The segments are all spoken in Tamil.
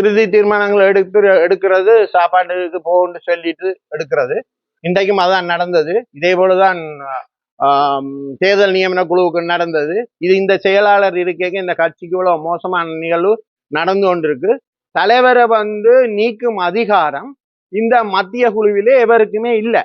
இறுதி தீர்மானங்கள் எடுத்து எடுக்கிறது சாப்பாட்டுக்கு போகும்னு சொல்லிட்டு எடுக்கிறது. இன்றைக்கும் அதான் நடந்தது. இதே போலதான் தேர்தல் நியமன குழுவுக்கு நடந்தது. இது இந்த செயலாளர் இருக்கைக்கு இந்த கட்சிக்கு இவ்வளவு மோசமான நிகழ்வு நடந்து கொண்டிருக்கு. தலைவரை வந்து நீக்கும் அதிகாரம் இந்த மத்திய குழுவிலே எவருக்குமே இல்லை.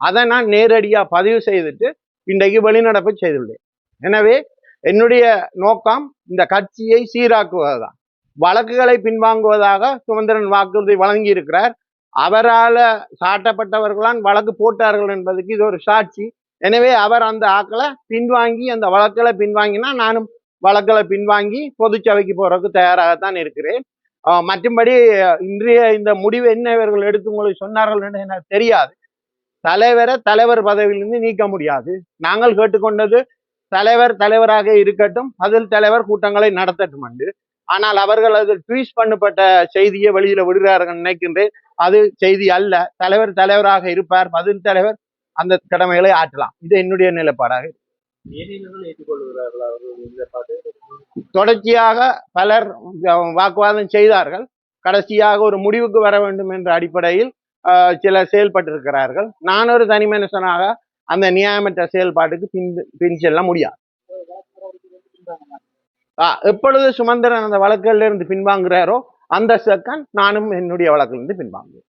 அதை நான் நேரடியா பதிவு செய்துட்டு இன்றைக்கு வெளிநடப்பு செய்துள்ளேன். எனவே என்னுடைய நோக்கம் இந்த கட்சியை சீராக்குவதுதான். வழக்குகளை பின்வாங்குவதாக சுமந்திரன் வாக்குறுதி வழங்கி இருக்கிறார் அவரால் சாட்டப்பட்டவர்களான் வழக்கு போட்டார்கள் என்பதுக்கு இது ஒரு சாட்சி. எனவே அவர் அந்த ஆக்களை பின்வாங்கி அந்த வழக்களை பின்வாங்கினா நானும் வழக்களை பின்வாங்கி பொதுச்சபைக்கு போறதுக்கு தயாராகத்தான் இருக்கிறேன். மற்றும்படி இன்றைய இந்த முடிவு என்ன இவர்கள் எடுத்து உங்களுக்கு சொன்னார்கள் என்று எனக்கு தெரியாது. தலைவரை தலைவர் பதவியிலிருந்து நீக்க முடியாது. நாங்கள் கேட்டுக்கொண்டது தலைவர் தலைவராக இருக்கட்டும் அதில் தலைவர் கூட்டங்களை நடத்தட்டும் என்று. ஆனால் அவர்கள் அது ட்வீட் பண்ணப்பட்ட செய்தியை வெளியில விடுகிறார்கள் நினைக்கின்றேன். அது செய்தி அல்ல. தலைவர் தலைவராக இருப்பார் பதில் தலைவர் அந்த கடமைகளை ஆற்றலாம். இது என்னுடைய நிலைப்பாடாக தொடர்ச்சியாக பலர் வாக்குவாதம் செய்தார்கள். கடைசியாக ஒரு முடிவுக்கு வர வேண்டும் என்ற அடிப்படையில் சிலர் செயல்பட்டிருக்கிறார்கள். நான் ஒரு தனி மனுஷனாக அந்த நியாயமற்ற செயல்பாட்டுக்கு பின் பின் செல்ல முடியாது. எப்பொழுது சுமந்திரன் அந்த வழக்கிலிருந்து பின்வாங்குகிறாரோ அந்த செகண்ட் நானும் என்னுடைய வழக்கிலிருந்து பின்வாங்குவேன்.